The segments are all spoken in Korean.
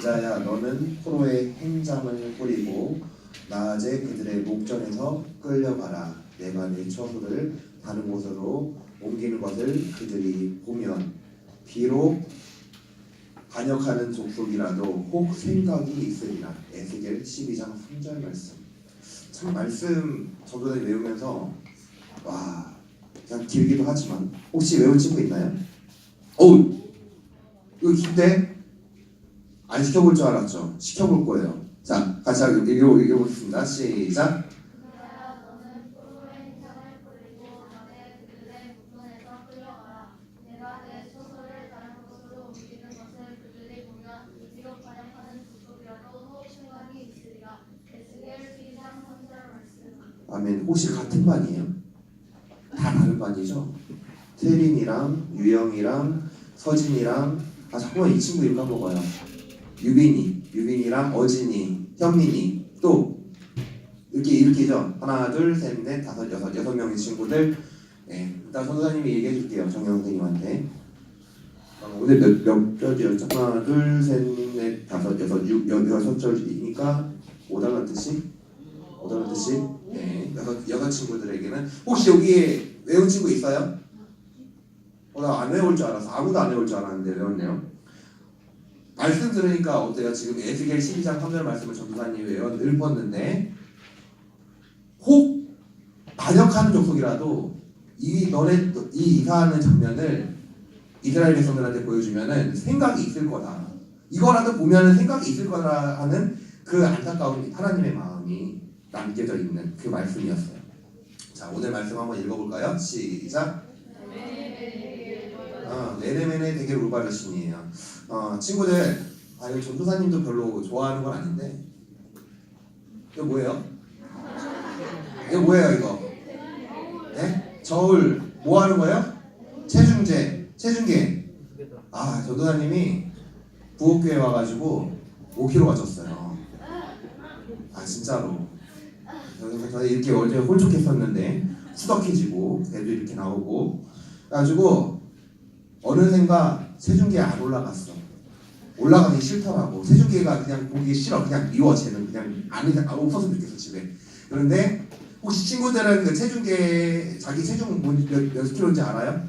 자야 너는 포로의 행장을 뿌리고 낮에 그들의 목전에서 끌려가라. 내가 내 처소를 다른 곳으로 옮기는 것을 그들이 보면 비록 반역하는 족속이라도 혹 생각이 있으리라. 에스겔 12장 3절 말씀. 참 말씀 저번에 외우면서 와 그냥 길기도 하지만 혹시 외운 친구 있나요? 어우 이거 긴데 안 시켜볼 줄 알았죠? 시켜볼 거예요. 자, 같이 읽어, 읽어보겠습니다. 시작. 그러야 너는 포로의 행장을 뿌리고 낮에 그들의 목전에서 끌려가라. 내가 내 처소를 다른 곳으로 옮기는 것을 그들이 보면 비록 반역하는 족속이라도 혹 생각이 있으리라. 에스겔 12장 3절 말씀. 아멘. 혹시 같은 반이에요? 다 다른 반이죠? 태린이랑 유영이랑 서진이랑 아 잠깐만 이 친구 이름 까먹어요. 유빈이, 유빈이랑 어진이, 현민이 또 이렇게 이렇게죠. 하나, 둘, 셋, 넷, 다섯, 여섯, 여섯 명의 친구들. 예, 일단 선생님이 얘기해 줄게요. 정영 선생님한테. 어, 오늘 몇, 몇 절이었죠? 하나, 둘, 셋, 넷, 다섯, 여섯, 육, 여, 여섯 절이니까 오달란 뜻이? 오달란 뜻이? 네, 여섯, 여섯 친구들에게는 혹시 여기에 외운 친구 있어요? 어, 나 안 외울 줄 알았어. 아무도 안 외울 줄 알았는데 외웠네요. 말씀 들으니까 어때요? 지금 에스겔 12장 3절 말씀을 전도사님이 외워 읊었는데 혹 반역하는 족속이라도 이 너네 이 이사하는 장면을 이스라엘 백성들한테 보여주면은 생각이 있을 거다. 이거라도 보면은 생각이 있을 거다 하는 그 안타까운 하나님의 마음이 남겨져 있는 그 말씀이었어요. 자 오늘 말씀 한번 읽어볼까요? 시작. 어, 네 레멘의 되게 올바르신이에요. 어, 친구들, 아 이거 전도사님도 별로 좋아하는 건 아닌데 이거 뭐예요? 이거 뭐예요 이거? 네? 저울 뭐 하는 거예요? 체중제, 체중계. 아 전도사님이 부엌교회 와가지고 5kg 가 졌어요. 아 진짜로. 저는 이렇게 어제 홀쭉했었는데 후덕해지고 애도 이렇게 나오고 그래가지고 어느샌가 체중계 안 올라갔어. 올라가기 싫더라고. 체중계가 그냥 보기 싫어. 그냥 미워. 쟤는 그냥 안, 안 없었으면 좋겠어 집에. 그런데 혹시 친구들은 그 체중계 자기 체중 몇, 몇, 몇 킬로인지 알아요?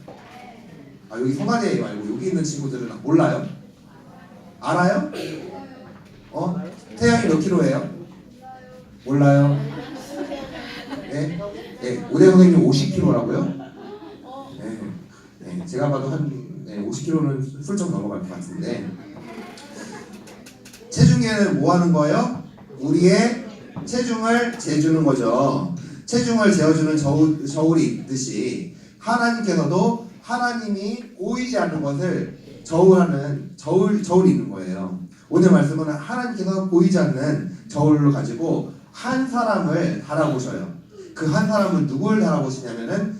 아 여기 성가대 말고 여기 있는 친구들은 몰라요? 알아요? 어? 태양이 몇 킬로예요? 몰라요? 네? 네, 오대 선생님 50킬로라고요? 네, 네, 제가 봐도 한 네, 50kg는 훌쩍 넘어갈 것 같은데 체중계는 뭐 하는 거예요? 우리의 체중을 재주는 거죠. 체중을 재어주는 저울, 저울이 있듯이 하나님께서도 하나님이 보이지 않는 것을 저울하는 저울 저울이 있는 거예요. 오늘 말씀은 하나님께서 보이지 않는 저울로 가지고 한 사람을 달아보셔요. 그 한 사람은 누굴 달아보시냐면은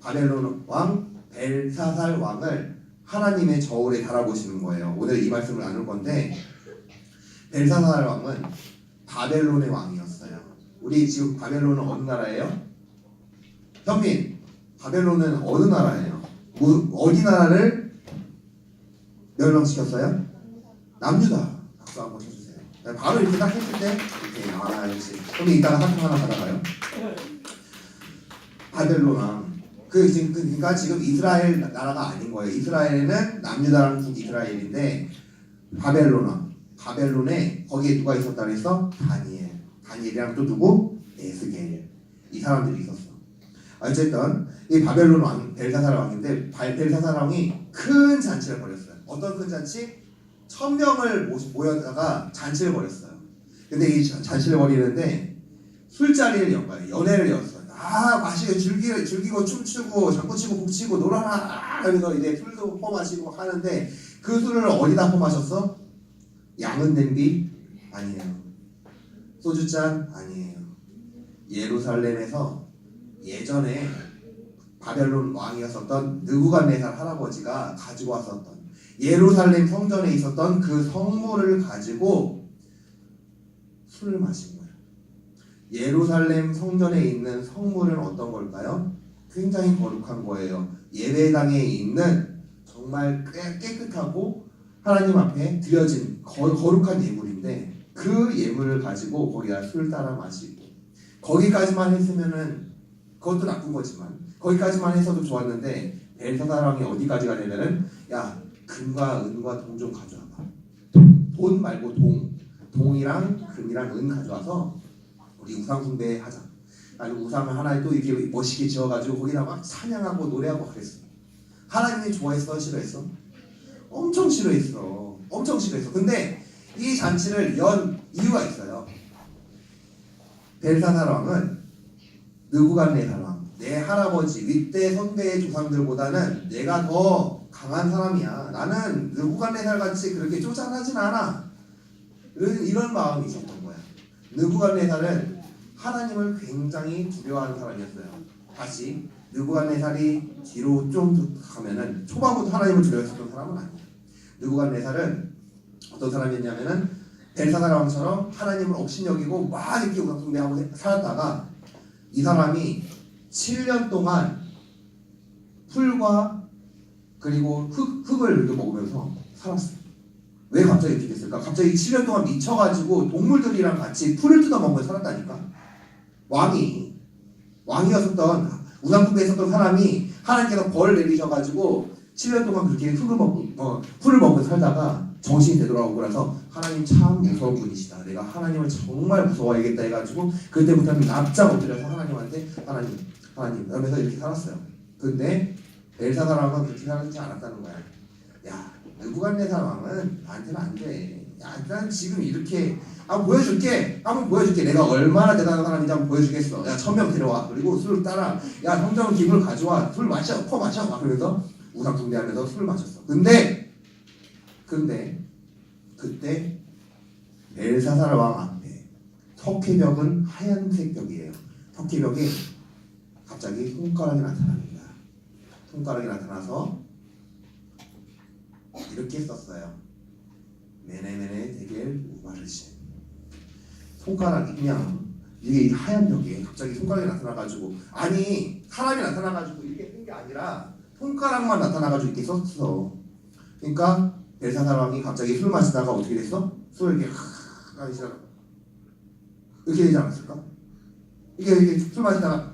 바벨론 왕 벨사살 왕을 하나님의 저울에 달아보시는 거예요. 오늘 이 말씀을 나눌 건데 벨사살 왕은 바벨론의 왕이었어요. 우리 지금 바벨론은 어느 나라예요? 현민, 바벨론은 어느 나라예요? 뭐, 어디 나라를 멸망시켰어요? 남유다. 박수 한번 쳐주세요. 네, 바로 이렇게 딱 했을 때 이렇게 아 역시. 그럼 이따가 사탕 하나 받아가요. 바벨론 왕. 그 지금 그- 그러니까 지금 이스라엘 나라가 아닌 거예요. 이스라엘은 남유다라는 북 이스라엘인데 바벨론 왕. 바벨론에 거기에 누가 있었다 그랬어? 다니엘. 다니엘이랑 또 누구? 에스겔. 이 사람들이 있었어. 어쨌든 이 바벨론 왕 벨사살 왕인데 발- 벨사살 왕이 큰 잔치를 벌였어요. 어떤 큰 잔치? 천 명을 모- 모여다가 잔치를 벌였어요. 근데 이 잔- 잔치를 벌이는데 술자리를 연 거예요. 연애를. 아 마시고 즐기, 즐기고 춤추고 장구치고 북치고 놀아라 하면서 이제 술도 퍼마시고 하는데 그 술을 어디다 퍼마셨어? 양은 냄비? 아니에요. 소주잔? 아니에요. 예루살렘에서 예전에 바벨론 왕이었었던 느부갓네살 할아버지가 가지고 왔었던 예루살렘 성전에 있었던 그 성물을 가지고 술을 거 예루살렘 성전에 있는 성물은 어떤 걸까요? 굉장히 거룩한 거예요. 예배당에 있는 정말 깨, 깨끗하고 하나님 앞에 드려진 거, 거룩한 예물인데 그 예물을 가지고 거기다 술 따라 마시고 거기까지만 했으면은 그것도 나쁜 거지만 거기까지만 해서도 좋았는데 벨사사랑이 어디까지 가냐면은 야 금과 은과 동 좀 가져와봐 돈 말고 동 동이랑 금이랑 은 가져와서 우리 우상 숭배 하자 아니 우상을 하나 또 이렇게 멋있게 지어가지고 거기다 막 찬양하고 노래하고 그랬어 하나님이 좋아했어 싫어했어? 엄청 싫어했어 엄청 싫어했어 근데 이 잔치를 연 이유가 있어요 벨사살 왕은 느부갓네살 왕, 내 할아버지 윗대 선배의 조상들보다는 내가 더 강한 사람이야. 나는 느부갓네살 같이 그렇게 쪼잔하진 않아. 이런 마음이 있었던 거야. 느부갓네살은 하나님을 굉장히 두려워하는 사람이었어요. 다시 느부갓네살이 뒤로 좀 가면은 초반부터 하나님을 두려워했던 사람은 아니야. 느부갓네살은 어떤 사람이었냐면은 벨사살 왕처럼 하나님을 억신여기고 막 이렇게 우상숭배하고 살았다가 이 사람이 7년 동안 풀과 그리고 흙, 흙을 이렇게 먹으면서 살았어요. 왜 갑자기 이렇게 됐을까? 갑자기 7년 동안 미쳐가지고 동물들이랑 같이 풀을 뜯어먹으면서 살았다니까. 왕이 왕이었었던 우상숭배 했었던 사람이 하나님께서 벌을 내리셔가지고 7년 동안 그렇게 흙을 먹고 어, 풀을 먹으면서 살다가 정신이 되돌아오고 나서 하나님 참 무서운 분이시다. 내가 하나님을 정말 무서워야겠다 해가지고 그때부터는 납작 엎드려서 하나님한테 하나님 하나님 이러면서 이렇게 살았어요. 근데 엘사사랑은 그렇게 살지 않았다는 거야. 야 느부갓네살 왕은 나한테는 안 돼. 야, 난 지금 이렇게 아 보여줄게. 한번 보여줄게. 내가 얼마나 대단한 사람인지 한번 보여주겠어. 야 천명 데려와. 그리고 술 따라. 야 성장 기물 가져와. 술 마셔. 퍼 마셔. 막 그러면서 우상숭배하면서 술을 마셨어. 근데 근데 그때 벨사살 왕 앞에 석회벽은 하얀색 벽이에요. 석회벽에 갑자기 손가락이 나타납니다. 손가락이 나타나서 이렇게 썼어요. 메네메네 대겔 우바르신 손가락이 그냥 이게 이 하얀 벽에 갑자기 손가락이 나타나가지고 아니 사람이 나타나가지고 이렇게 쓴게 아니라 손가락만 나타나가지고 이렇게 썼어. 그러니까 왕이 갑자기 술 마시다가 어떻게 됐어? 술을 이렇게 확 하기 시작. 이렇게 되지 않았을까? 이게 이게 술 마시다가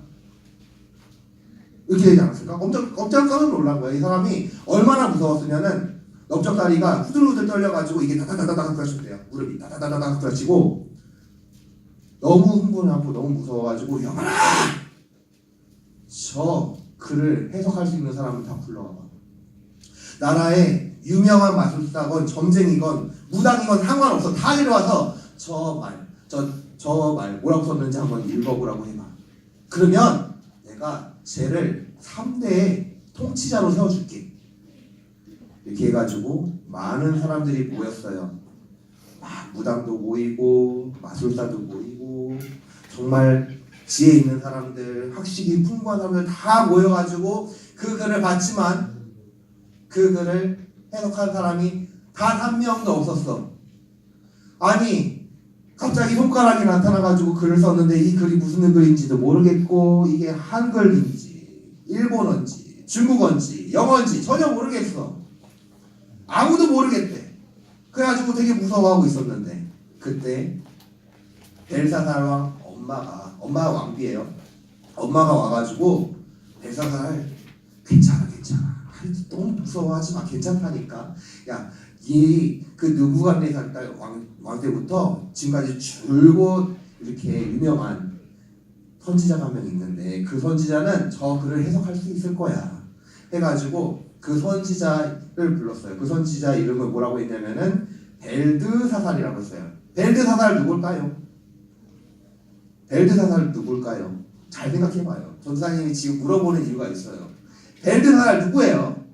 이렇게 되지 않았을까? 엄청 엄청 깜짝 놀란 거야. 이 사람이 얼마나 무서웠으면은 넓적 다리가 후들후들 떨려가지고 이게 다다다다닥 떨어졌대요. 무릎이 다다다다닥 떨어지고 너무 흥분하고 너무 무서워가지고 영원아 저 글을 해석할 수 있는 사람을 다 불러와봐. 나라의 유명한 마술사건 점쟁이건 무당이건 상관없어 다 데려와서 저 말 저 저 말 뭐라고 썼는지 한번 읽어보라고 해봐. 그러면 내가 쟤를 3대의 통치자로 세워줄게. 이렇게 해가지고 많은 사람들이 모였어요. 막 무당도 모이고 마술사도 모이고 정말 지혜 있는 사람들, 학식이 풍부한 사람들 다 모여가지고 그 글을 봤지만 그 글을 해석한 사람이 단 한 명도 없었어. 아니 갑자기 손가락이 나타나가지고 글을 썼는데 이 글이 무슨 글인지도 모르겠고 이게 한글인지 일본어인지 중국어인지 영어인지 전혀 모르겠어. 아무도 모르겠대. 그래가지고 되게 무서워하고 있었는데 그때 벨사살 왕 엄마가 엄마가 왕비예요. 엄마가 와가지고 벨사살 괜찮아 괜찮아. 너무 무서워하지 마 괜찮다니까. 야 이그 느부갓네살 딸왕 왕때부터 지금까지 줄곧 이렇게 유명한 선지자가 한 명 있는데 그 선지자는 저 글을 해석할 수 있을 거야. 해가지고 그 선지자를 불렀어요. 그 선지자 이름을 뭐라고 했냐면은 벨드사살이라고 했어요. 벨드사살 누굴까요? 벨드사살 누굴까요? 잘 생각해봐요. 전사님이 지금 물어보는 이유가 있어요. 벨드사살 누구예요?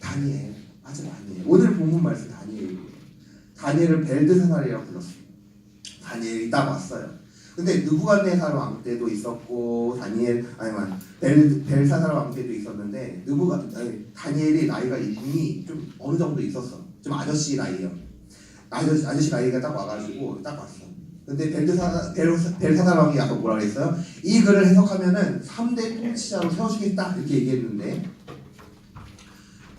다니엘. 맞아 다니엘. 오늘 본문 말씀 다니엘이에요. 다니엘을 벨드사살이라고 불렀어요. 다니엘이 딱 왔어요. 근데 느부갓네살 왕 때도 있었고 다니엘 아니면 벨 벨사살 왕 때도 있었는데 느부갓 아니, 다니엘이 나이가 이미 좀 어느 정도 있었어. 좀 아저씨 나이예요. 아저씨 아저씨 나이가 딱 와가지고 딱 왔어. 근데 벨사살 벨사살 왕이 아까 뭐라 그랬어요? 이 글을 해석하면은 3대 통치자로 세워주겠다 이렇게 얘기했는데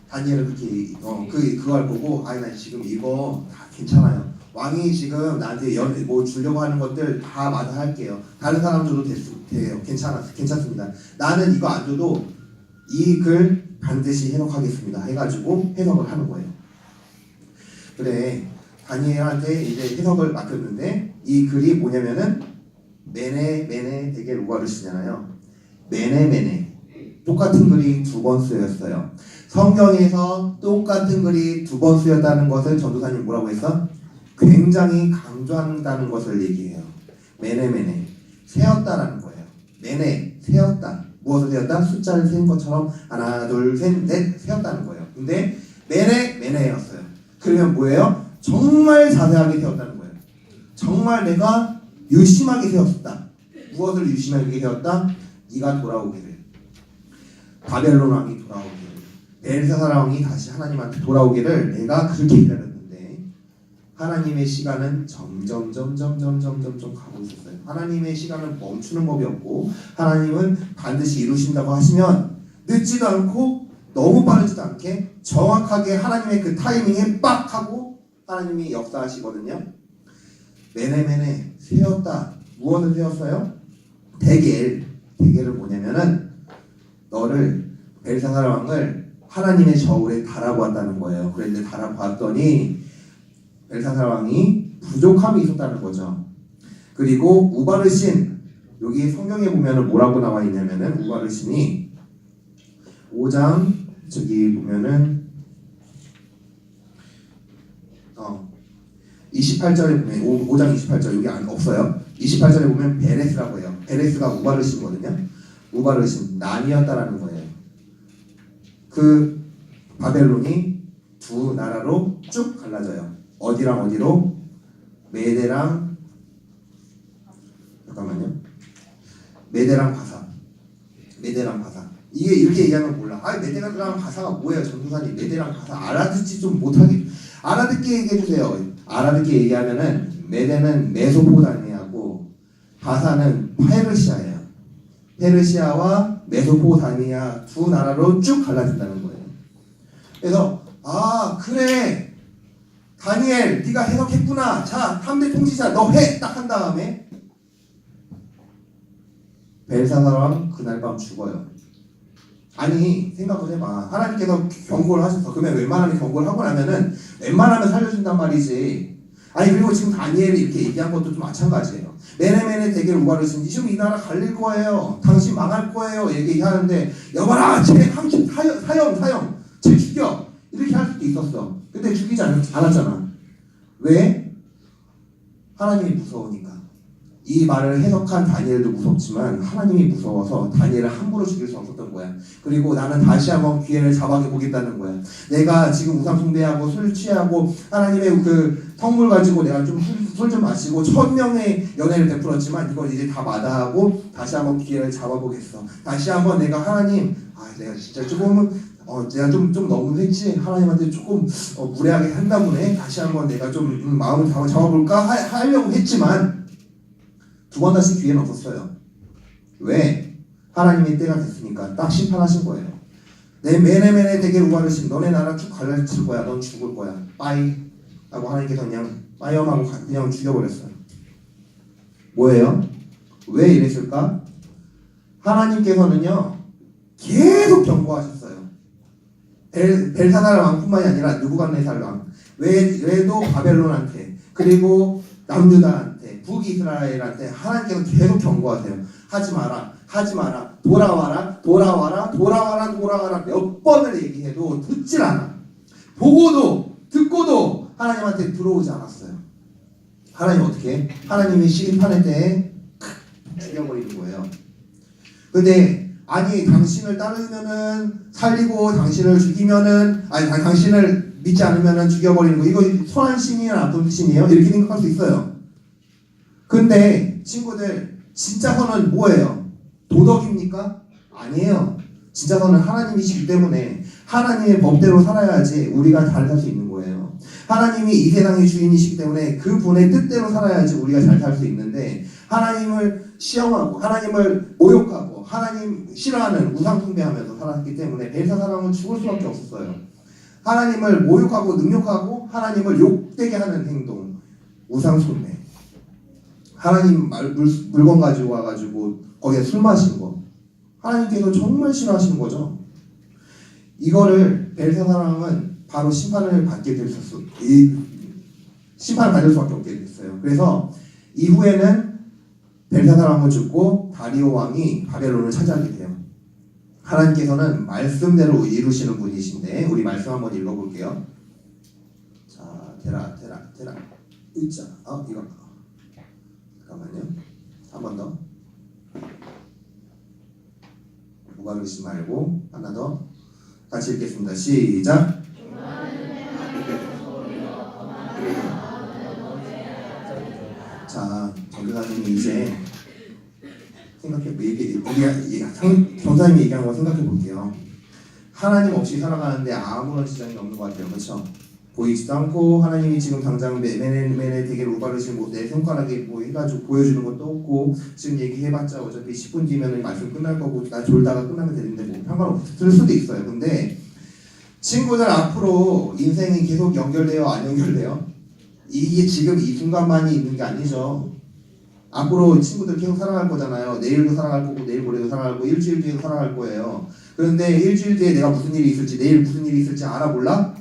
다니엘은 그렇게 어, 그 그걸 보고 아니 나 지금 이거 다 괜찮아요. 왕이 지금 나한테 연, 뭐 주려고 하는 것들 다 마다할게요. 다른 사람 줘도 됐, 돼요. 괜찮아, 괜찮습니다. 나는 이거 안 줘도 이글 반드시 해석하겠습니다. 해가지고 해석을 하는 거예요. 그래 다니엘한테 이제 해석을 맡겼는데 이 글이 뭐냐면은 메네 메네 되게 로가르시잖아요. 메네 메네 똑같은 글이 두 번 쓰였어요. 성경에서 똑같은 글이 두 번 쓰였다는 것을 전도사님 뭐라고 했어? 굉장히 강조한다는 것을 얘기해요. 메네메네 세었다라는 거예요. 메네 세었다. 무엇을 세었다? 숫자를 센 것처럼 하나 둘셋넷 세었다는 거예요. 근데 메네 메네였어요. 그러면 뭐예요? 정말 자세하게 세웠다는 거예요. 정말 내가 유심하게 세웠다. 무엇을 유심하게 세웠다? 네가 돌아오기를. 바벨론 왕이 돌아오기를. 벨사살 왕이 다시 하나님한테 돌아오기를 내가 그렇게 기다렸는데 하나님의 시간은 점점 점점 점점 점점 가고 있었어요. 하나님의 시간은 멈추는 법이 없고 하나님은 반드시 이루신다고 하시면 늦지도 않고 너무 빠르지도 않게 정확하게 하나님의 그 타이밍에 빡 하고 하나님이 역사하시거든요. 메네메네 세웠다. 무엇을 세웠어요? 대겔. 대겔은 뭐냐면은 너를 벨사살 왕을 하나님의 저울에 달아보았다는 거예요. 그런데 달아보았더니 벨사살 왕이 부족함이 있었다는 거죠. 그리고 우바르신 여기 성경에 보면은 뭐라고 나와 있냐면은 우바르신이 5장 저기 보면은 어 28절에 보면 5, 장 28절 여기 안 없어요. 28절에 보면 베레스라고 해요. 베레스가 우바르신이거든요. 우바르신 남이었다라는 거예요. 그 바벨론이 두 나라로 쭉 갈라져요. 어디랑 어디로? 메데랑 잠깐만요. 메데랑 바사. 메데랑 바사. 이게 이렇게 얘기하면 몰라. 아, 메데랑 바사가 뭐예요, 전도사님? 메데랑 바사 알아듣지 좀 못하게 알아듣게 얘기해 주세요. 알아듣게 얘기하면은 메데는 메소포다미아고 바사는 페르시아예요. 페르시아와 메소포다미아 두 나라로 쭉 갈라진다는 거예요. 그래서 아 그래 다니엘 네가 해석했구나. 자 3대 통치자 너 해 딱 한 다음에 벨사사람 그날 밤 죽어요. 아니 생각을 해봐. 하나님께서 경고를 하셔서 그러면 웬만하면 경고를 하고 나면은 웬만하면 살려준단 말이지. 아니 그리고 지금 다니엘이 이렇게 얘기한 것도 좀 마찬가지예요. 메네메네 대결 우바르신 지금 이 나라 갈릴 거예요. 당신 망할 거예요. 얘기하는데 여봐라 쟤 당신 않았잖아. 왜? 하나님이 무서우니까. 이 말을 해석한 다니엘도 무섭지만 하나님이 무서워서 다니엘을 함부로 죽일 수 없었던 거야. 그리고 나는 다시 한번 기회를 잡아게 보겠다는 거야. 내가 지금 우상 숭배하고 술 취하고 하나님의 그 성물 가지고 내가 좀 술좀 마시고 천 명의 연애를 베풀었지만 이걸 이제 다 마다하고 다시 한번 기회를 잡아보겠어. 다시 한번 내가 하나님 아 내가 진짜 조금은 어 내가 좀 좀 너무 했지 하나님한테 조금 어, 무례하게 한다 보네. 다시 한번 내가 좀 음, 마음을 잡아 잡아볼까 하, 하려고 했지만 두 번 다시 기회는 없었어요. 왜? 하나님의 때가 됐으니까 딱 심판하신 거예요. 내 메네메네 되게 우하르신 너네 나라 쭉 갈라칠 거야. 넌 죽을 거야. 빠이 하고 하나님께서 그냥 빠이엄하고 그냥 죽여버렸어요. 뭐예요? 왜 이랬을까? 하나님께서는요 계속 경고하셨어요. 벨, 벨사살 왕뿐만이 아니라 누구간네살 왕 외, 외도 바벨론한테 그리고 남유다한테 북이스라엘한테 하나님께서 계속 경고하세요. 하지 마라, 하지 마라, 돌아와라, 돌아와라, 돌아와라, 돌아와라 몇 번을 얘기해도 듣질 않아. 보고도 듣고도 하나님한테 들어오지 않았어요. 하나님 어떻게? 해? 하나님이 시기판의 때에 죽여버리는 거예요. 근데 아니 당신을 따르면은 살리고 당신을 죽이면은 아니 당- 당신을 믿지 않으면은 죽여버리는 거 이거 선한 신이냐 나쁜 신이에요? 이렇게 생각할 수 있어요. 근데 친구들 진짜 선은 뭐예요? 도덕입니까? 아니에요. 진짜 선은 하나님이시기 때문에 하나님의 법대로 살아야지 우리가 잘 살 수 있는 거예요. 하나님이 이 세상의 주인이시기 때문에 그 분의 뜻대로 살아야지 우리가 잘 살 수 있는데 하나님을 시험하고 하나님을 모욕하고 하나님 싫어하는 우상 숭배하면서 살았기 때문에 벨사 사람은 죽을 수밖에 없었어요. 하나님을 모욕하고 능욕하고 하나님을 욕되게 하는 행동, 우상 숭배. 하나님 말, 물, 물건 가지고 와가지고 거기에 술 마신 거. 하나님께서 정말 싫어하시는 거죠. 이거를 벨사사랑은 바로 심판을 받게 됐었어. 이 심판을 받을 수밖에 없게 됐어요. 그래서 이후에는 벨사사랑은 죽고 다리오 왕이 바벨론을 차지하게 돼요. 하나님께서는 말씀대로 이루시는 분이신데 우리 말씀 한번 읽어볼게요. 자, 테라, 테라, 테라. 의자. 아, 이거. 잠깐만요. 한 번 더. 누가 그러시지 말고 하나 더. 같이 읽겠습니다. 시작. 자, 전도사님이 이제 생각해 얘기 우리가 이 상- 전사님이 얘기한 거 생각해 볼게요. 하나님 없이 살아가는데 아무런 지장이 없는 것 같아요. 그렇죠? 보이지도 않고 하나님이 지금 당장 매매매 되게 로바르신 뭐내 손가락에 뭐 해가지고 보여주는 것도 없고 지금 얘기해봤자 어차피 10분 뒤면은 말씀 끝날 거고 나 졸다가 끝나면 되는데 뭐 상관없을 수도 있어요. 근데 친구들 앞으로 인생이 계속 연결돼요, 안 연결돼요? 이게 지금 이 순간만이 있는 게 아니죠. 앞으로 친구들 계속 살아갈 거잖아요. 내일도 살아갈 거고 내일 모레도 살아갈 거고 일주일 뒤에도 살아갈 거예요. 그런데 일주일 뒤에 내가 무슨 일이 있을지 내일 무슨 일이 있을지 알아 몰라?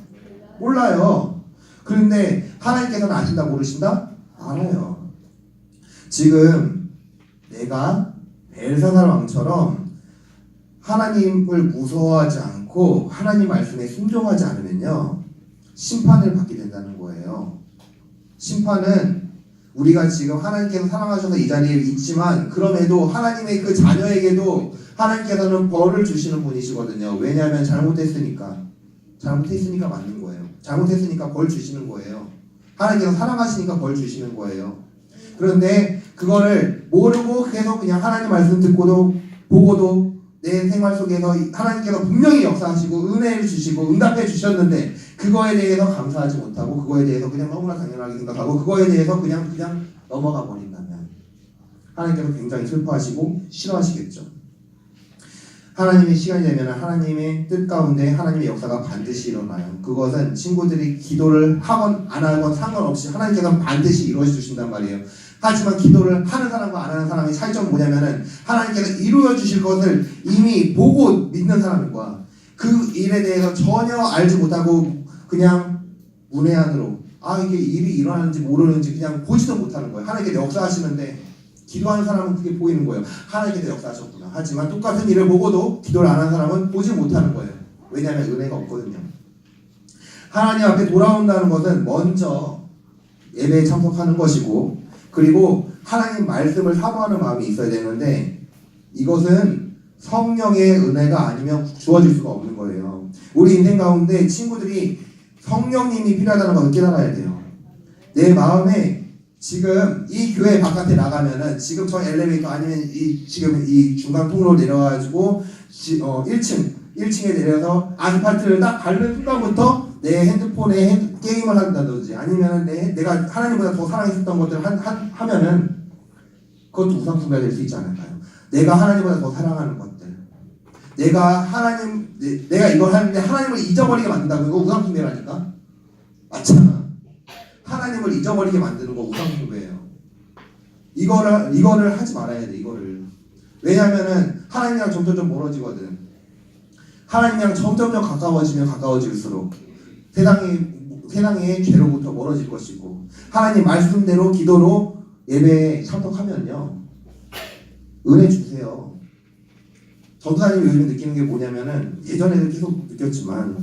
몰라요. 그런데 하나님께서는 아신다 모르신다? 알아요. 지금 내가 벨사살 왕처럼 하나님을 무서워하지 않고 하나님 말씀에 순종하지 않으면요 심판을 받게 된다는 거예요. 심판은 우리가 지금 하나님께서 사랑하셔서 이 자리에 있지만 그럼에도 하나님의 그 자녀에게도 하나님께서는 벌을 주시는 분이시거든요. 왜냐하면 잘못했으니까 잘못했으니까 맞는 거예요. 잘못했으니까 벌 주시는 거예요. 하나님께서 사랑하시니까 벌 주시는 거예요. 그런데 그거를 모르고 계속 그냥 하나님 말씀 듣고도 보고도 내 생활 속에서 하나님께서 분명히 역사하시고 은혜를 주시고 응답해 주셨는데 그거에 대해서 감사하지 못하고 그거에 대해서 그냥 너무나 당연하게 생각하고 그거에 대해서 그냥 그냥 넘어가 버린다면 하나님께서 굉장히 슬퍼하시고 싫어하시겠죠. 하나님의 시간이 되면 하나님의 뜻 가운데 하나님의 역사가 반드시 일어나요. 그것은 친구들이 기도를 하건 안 하건 상관없이 하나님께서 반드시 이루어 주신단 말이에요. 하지만 기도를 하는 사람과 안 하는 사람의 차이점은 뭐냐면은 하나님께서 이루어 주실 것을 이미 보고 믿는 사람과 그 일에 대해서 전혀 알지 못하고 그냥 문외한으로 아 이게 일이 일어나는지 모르는지 그냥 보지도 못하는 거예요. 하나님께서 역사하시는데 기도하는 사람은 그게 보이는 거예요. 하나님께서 역사하셨구나. 하지만 똑같은 일을 보고도 기도를 안 하는 사람은 보지 못하는 거예요. 왜냐하면 은혜가 없거든요. 하나님 앞에 돌아온다는 것은 먼저 예배에 참석하는 것이고 그리고 하나님 말씀을 사모하는 마음이 있어야 되는데 이것은 성령의 은혜가 아니면 주어질 수가 없는 거예요. 우리 인생 가운데 친구들이 성령님이 필요하다는 것을 깨달아야 돼요. 내 마음에 지금 이 교회 바깥에 나가면은 지금 저 엘리베이터 아니면 이 지금 이 중간 통로 내려가지고 지, 어 1층 1층에 내려서 아스팔트를 딱 밟는 순간부터 내 핸드폰에 핸드- 게임을 한다든지 아니면 내 내가 하나님보다 더 사랑했었던 것들 한, 한 하면은 그것도 우상숭배가 될 수 있지 않을까요? 내가 하나님보다 더 사랑하는 것들 내가 하나님 내, 내가 이걸 하는데 하나님을 잊어버리게 만든다고 이거 우상숭배라니까 맞잖아. 하나님을 잊어버리게 만드는 거 우상숭배예요. 이거를 이거를 하지 말아야 돼. 이거를 왜냐하면은 하나님이랑 점점점 멀어지거든. 하나님이랑 점점점 가까워지면 가까워질수록 세상이 세상의 죄로부터 멀어질 것이고 하나님 말씀대로 기도로 예배에 참석하면요 은혜 주세요. 전도사님이 요즘 느끼는 게 뭐냐면은 예전에는 계속 느꼈지만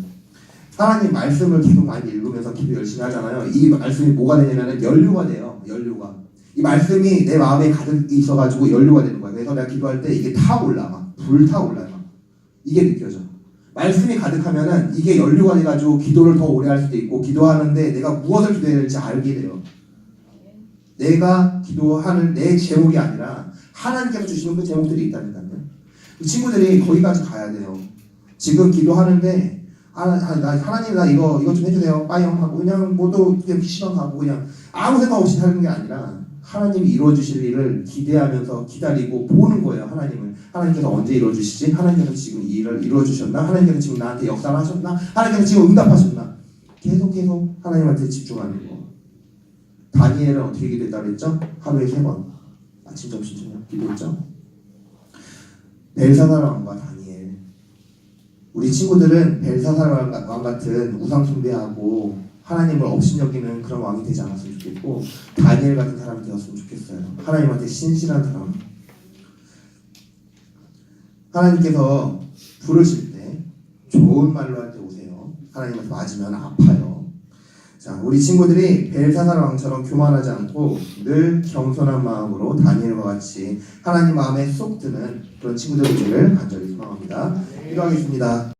하나님 말씀을 계속 많이 읽으면서 기도 열심히 하잖아요. 이 말씀이 뭐가 되냐면은 연료가 돼요. 연료가. 이 말씀이 내 마음에 가득 있어가지고 연료가 되는 거예요. 그래서 내가 기도할 때 이게 타올라 막 불타올라요. 막. 이게 느껴져. 말씀이 가득하면은 이게 연료가 돼가지고 기도를 더 오래 할 수도 있고 기도하는데 내가 무엇을 기도해야 될지 알게 돼요. 내가 기도하는 내 제목이 아니라 하나님께서 주시는 그 제목들이 있다니까요. 그 친구들이 거기까지 가야 돼요. 지금 기도하는데 아, 아, 나 하나님 나 이거 이거 좀 해주세요. 빠이형 하고 그냥 뭐또 그냥 PC방 가고 그냥 아무 생각 없이 사는 게 아니라 하나님이 이루어 주실 일을 기대하면서 기다리고 보는 거예요. 하나님을 하나님께서 언제 이루어주시지? 하나님께서 지금 이 일을 이루어주셨나? 하나님께서 지금 나한테 역사를 하셨나? 하나님께서 지금 응답하셨나? 계속 계속 하나님한테 집중하는 거. 다니엘은 어떻게 기도했다 그랬죠? 하루에 세 번. 아침, 점심, 저녁 기도했죠? 벨사살 왕과 다니엘. 우리 친구들은 왕 같은 우상 숭배하고 하나님을 업신여기는 그런 왕이 되지 않았으면 좋겠고 다니엘 같은 사람이 되었으면 좋겠어요. 하나님한테 신실한 사람. 하나님께서 부르실 때 좋은 말로 할 때 오세요. 하나님한테 맞으면 아파요. 자, 우리 친구들이 벨사살 왕처럼 교만하지 않고 늘 겸손한 마음으로 다니엘과 같이 하나님 마음에 쏙 드는 그런 친구들 되기를 간절히 소망합니다. 기도하겠습니다.